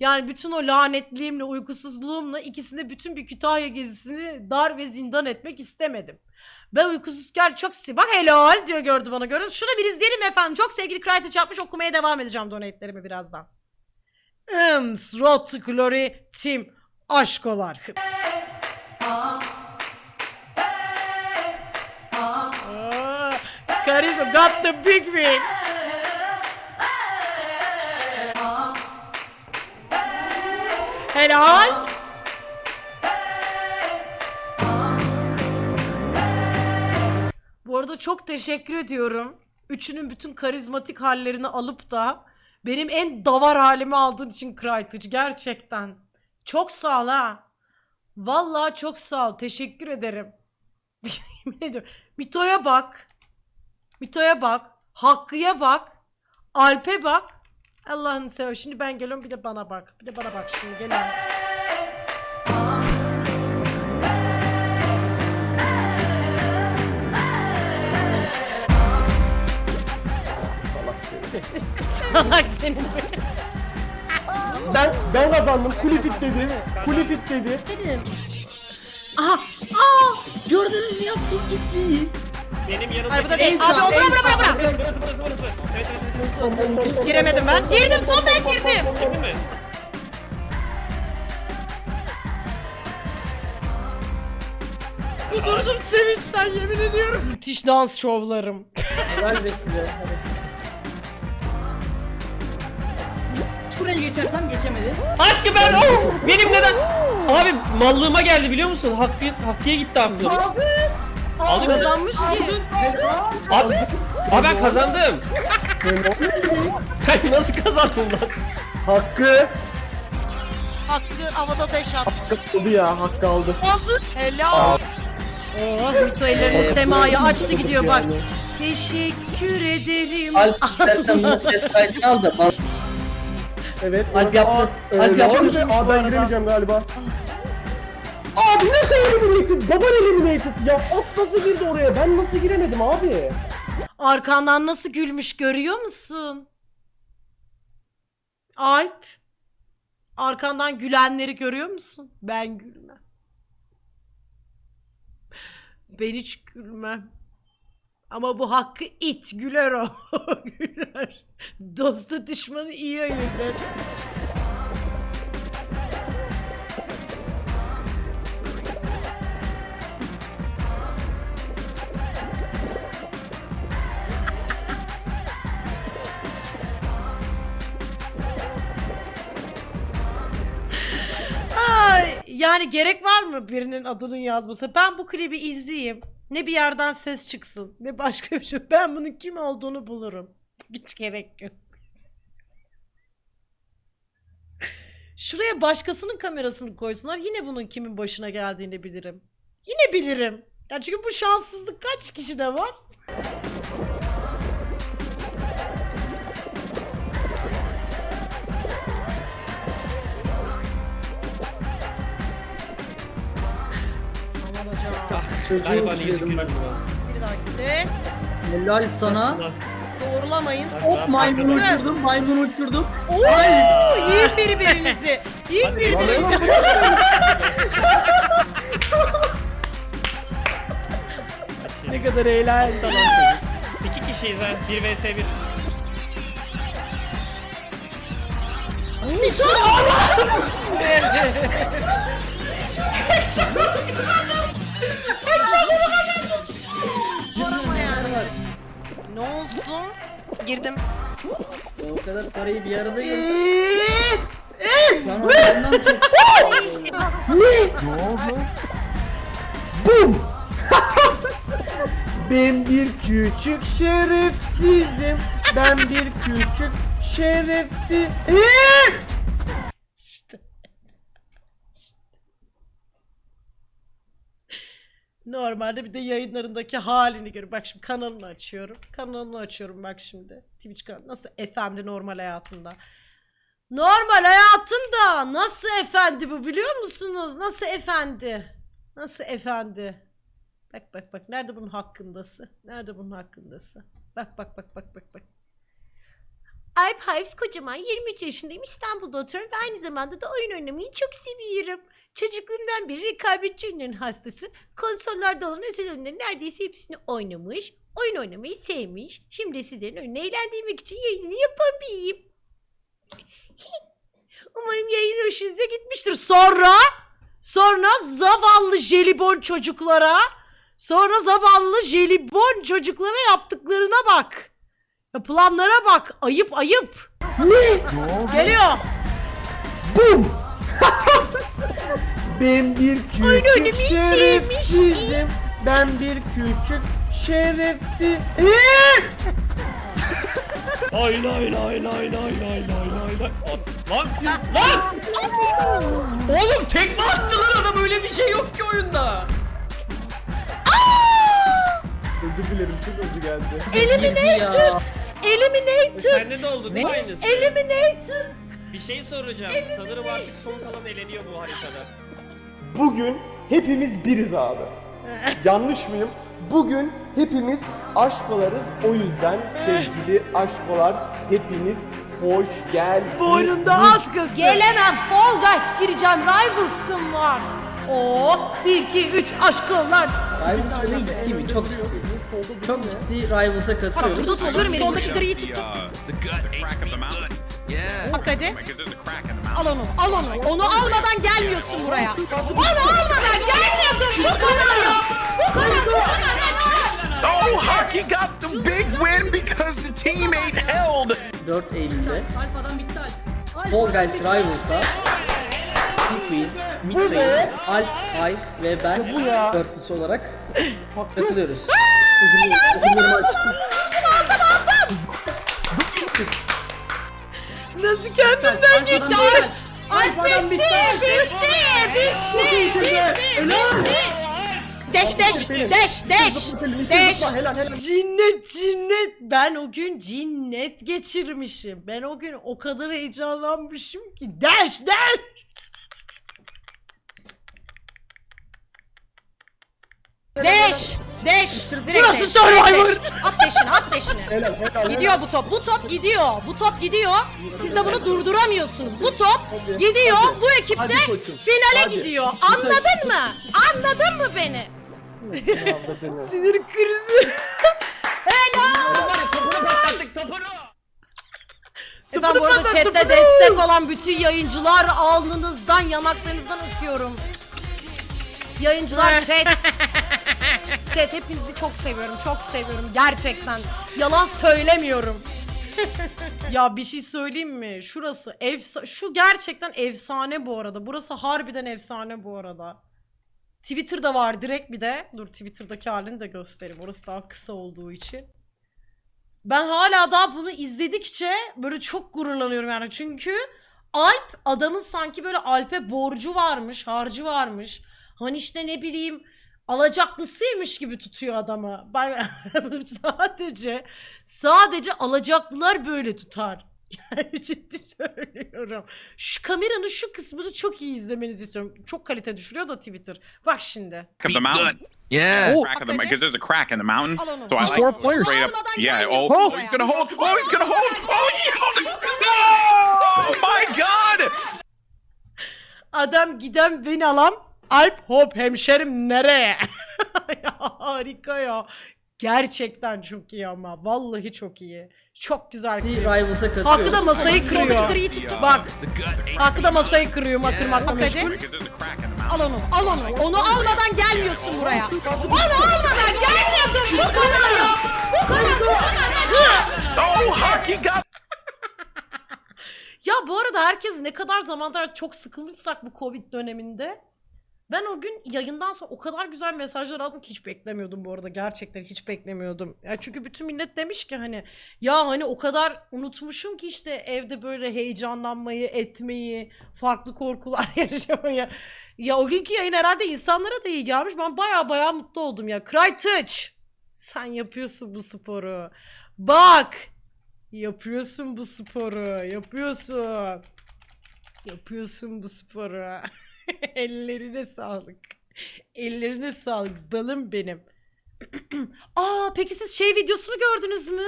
Yani bütün o lanetliğimle, uykusuzluğumla ikisine bütün bir Kütahya gezisini dar ve zindan etmek istemedim. Ben uykusuzken çok si bak helal diyor gördü bana gördüm. Şunu bir izleyelim efendim. Çok sevgili Crytek yapmış okumaya devam edeceğim donate'lerimi birazdan. Ims, Road to Glory, Team, Aşkolar. Aa, Karizma got the big win. Helal. Bu arada çok teşekkür ediyorum. Üçünün bütün karizmatik hallerini alıp da benim en davar halimi aldığın için Kraytıç. Gerçekten. Çok sağ ol ha. Vallahi çok sağ ol. Teşekkür ederim. Yemin ediyorum. Mito'ya bak. Mito'ya bak. Hakkı'ya bak. Alp'e bak. Allah'ını sever. Şimdi ben geliyorum bir de bana bak. Bir de bana bak şimdi geliyorum. Salak seni. Salak senin. Ben ben kazandım. Kulifit dedi. Kulifit dedi. Benim. Aha. Aa. Gördünüz mü yaptım itliği. Benim yanımda. Hayır bu da değil. Abi o bura bura bura bura. Burası burası burası burası. Evet evet. Giremedim ben. Girdim son ben girdim. Girdin mi? Kudurdum sevinçten yemin ediyorum. Müthiş dans şovlarım. Helal be size. Şuraya geçersem geçemedi. Hakkı ben oh! Benim neden? Abi mallığıma geldi biliyor musun? Hakkı Hakkı'ya gitti aklım. Aldım. Kazanmış ki. Abi, abi ben kazandım. Ben nasıl kazandım lan? Hakkı. Hakkı havada deş attı. Hakkı aldı ya. Hakkı aldı. Aldı. Helal. Oh Mito ellerini Ee, semaya açtı gidiyor bak. yani. Teşekkür ederim. Alp istersen bunu ses kaydını al da. Evet. Alp yaptı. Alp yaptı. Aa ben giremeyeceğim galiba. Abi nasıl eliminated? Baban eliminated ya. At nasıl girdi oraya? Ben nasıl giremedim abi? Arkandan nasıl gülmüş görüyor musun? Alp. Arkandan gülenleri görüyor musun? Ben gülmem. Ben hiç gülmem. Ama bu hakkı it güler o. güler. Dostu düşmanı iyi ayırır. Gerek var mı birinin adının yazması? Ben bu klibi izleyeyim. Ne bir yerden ses çıksın, ne başka bir şey. Ben bunun kim olduğunu bulurum. Hiç gerek yok. Şuraya başkasının kamerasını koysunlar. Yine bunun kimin başına geldiğini bilirim. Yine bilirim. Yani çünkü bu şanssızlık kaç kişide var? Çocuğu Galiba ne uçurdum ben. Bir dahakine Helal sana. doğrulamayın. Hop maymun uçurdum, maymun uçurdum. Oo, yiyin birbirinizi. Yiyin birbirinizi. ne kadar eğlenceli. İki kişiyiz ha. 1 vs 1. Ne Girdim. Ya o kadar parayı bir arada. Ee. Bum! ben bir küçük şerefsizim. Ben bir küçük şerefsiz. İşte. Normalde bir de yayınlarındaki halini gör. Bak şimdi kanalını açıyorum. Kanalını açıyorum bak şimdi. Twitch kanalı. Nasıl efendi normal hayatında. Normal hayatında nasıl efendi bu biliyor musunuz? Nasıl efendi? Nasıl efendi? Bak bak bak nerede bunun hakkındası? Nerede bunun hakkındası? Bak bak bak bak bak bak. Alp Hives kocaman 23 yaşındayım. İstanbul'da oturuyorum ve aynı zamanda da oyun oynamayı çok seviyorum. Çocukluğumdan beri rekabetçi oyunların hastası. Konsollarda olan özel oyunların neredeyse hepsini oynamış. Oyun oynamayı sevmiş. Şimdi sizlerin önüne eğlendirmek için yayını yapan biriyim. Umarım yayın hoşunuza gitmiştir. Sonra, sonra zavallı jelibon çocuklara, sonra zavallı jelibon çocuklara yaptıklarına bak. Yapılanlara bak. Ayıp ayıp. Geliyor. Bum! ben bir küçük şerefsizim. Ben bir küçük şerefsiz. Lay lay lay lay lay lay lay lay lay. At- Lan lan! Oğlum tekme attı lan adam öyle bir şey yok ki oyunda. Özür dilerim çok özür geldi. Eliminated. Eliminated. Sende de oldu değil mi aynısı? Eliminated. Bir şey soracağım. Sanırım artık son kalan eleniyor bu haritada. Bugün hepimiz biriz abi. Yanlış mıyım? Bugün hepimiz aşkolarız. O yüzden sevgili aşkolar hepiniz hoş geldiniz. Boynunda at kızı. Gelemem. Fall Guys gireceğim. Rivals'ım var. Oo, 1 2 3 aşklar. Rivals öyle ciddi mi? Çok ciddi. Çok ciddi Rivals'a katılıyoruz. Burada tutuyorum elimdeki griyi The, tuttum. Bak hadi. Al onu, al onu. Onu almadan gelmiyorsun buraya. Onu almadan gelmiyorsun. Bu kadar. Bu kadar, bu kadar. Oh, Hockey got the big win because the teammate held. 4 Eylül'de Alp adam bitti Alp. Fall Guys Rivals'a Queen, Midway, Alp, Ives ve ben dörtlüsü olarak katılıyoruz. Üzümlü- üzümlü maç. Nasıl kendimden geçti? Alp, Alp bitti, bitti, bitti, bitti. Deş, deş, deş, deş, deş. Helal helal. Cinnet, cinnet. Ben o gün cinnet geçirmişim. Ben o gün o kadar heyecanlanmışım ki. Deş, deş. Deş, deş. Burası deş, Survivor. deş. At deşini, at deşini. Helal helal. Gidiyor bu top. Bu top gidiyor. Bu top gidiyor. Siz de bunu durduramıyorsunuz. Bu top gidiyor. Bu ekip Hadi de koçum. finale Hadi. gidiyor. Anladın mı? Anladın mı beni? helal. Sinir krizi. Topunu patlattık topunu. Efendim bu arada chatte destek olan bütün yayıncılar alnınızdan, yanaklarınızdan öpüyorum. Yayıncılar, chat. chat hepinizi çok seviyorum, çok seviyorum gerçekten. Yalan söylemiyorum. Ya bir şey söyleyeyim mi? Şurası efsa şu gerçekten efsane bu arada. Burası harbiden efsane bu arada. Twitter'da var direkt bir de. Dur Twitter'daki halini de göstereyim. Orası daha kısa olduğu için. Ben hala daha bunu izledikçe böyle çok gururlanıyorum yani. Çünkü Alp adamın sanki böyle Alp'e borcu varmış, harcı varmış. Hani işte ne bileyim alacaklısıymış gibi tutuyor adamı. Ben sadece sadece alacaklılar böyle tutar. Yani ciddi söylüyorum. Şu kameranın şu kısmını çok iyi izlemenizi istiyorum. Çok kalite düşürüyor da Twitter. Bak şimdi. Crack of the mountain. Yeah. Crack of the because there's a crack in the mountain. Al onu. So I like Four players. straight up. Almadan Yeah. gelmiyorsun Oh, oh, buraya. he's gonna hold. Oh, he's gonna hold. Oh, he Oh my God. Adam giden beni alam. Alp hop hemşerim nereye? ya, harika ya. Gerçekten çok iyi ama. Vallahi çok iyi. Çok güzel. Rivals'a katılıyoruz. Hakkı da masayı kırıyor. The, uh, Bak. Hakkı da masayı kırıyor. Makırmakla Hadi. meşgul. Because there's a crack in the Al onu, al onu. Onu almadan gelmiyorsun buraya. Onu almadan gelmiyorsun. Bu kadar ya. Bu kadar, bu kadar. Oh, got Ya bu arada herkes ne kadar zamandır çok sıkılmışsak bu Covid döneminde. Ben o gün yayından sonra o kadar güzel mesajlar aldım ki hiç beklemiyordum bu arada. Gerçekten hiç beklemiyordum. Ya çünkü bütün millet demiş ki hani ya hani o kadar unutmuşum ki işte evde böyle heyecanlanmayı, etmeyi, farklı korkular yaşamayı. Ya o günkü yayın herhalde insanlara da iyi gelmiş. Ben baya baya mutlu oldum ya. Crytuch sen yapıyorsun bu sporu. Bak Yapıyorsun bu sporu. Yapıyorsun. Yapıyorsun bu sporu. Ellerine sağlık. Ellerine sağlık. Balım benim. Aa peki siz şey videosunu gördünüz mü?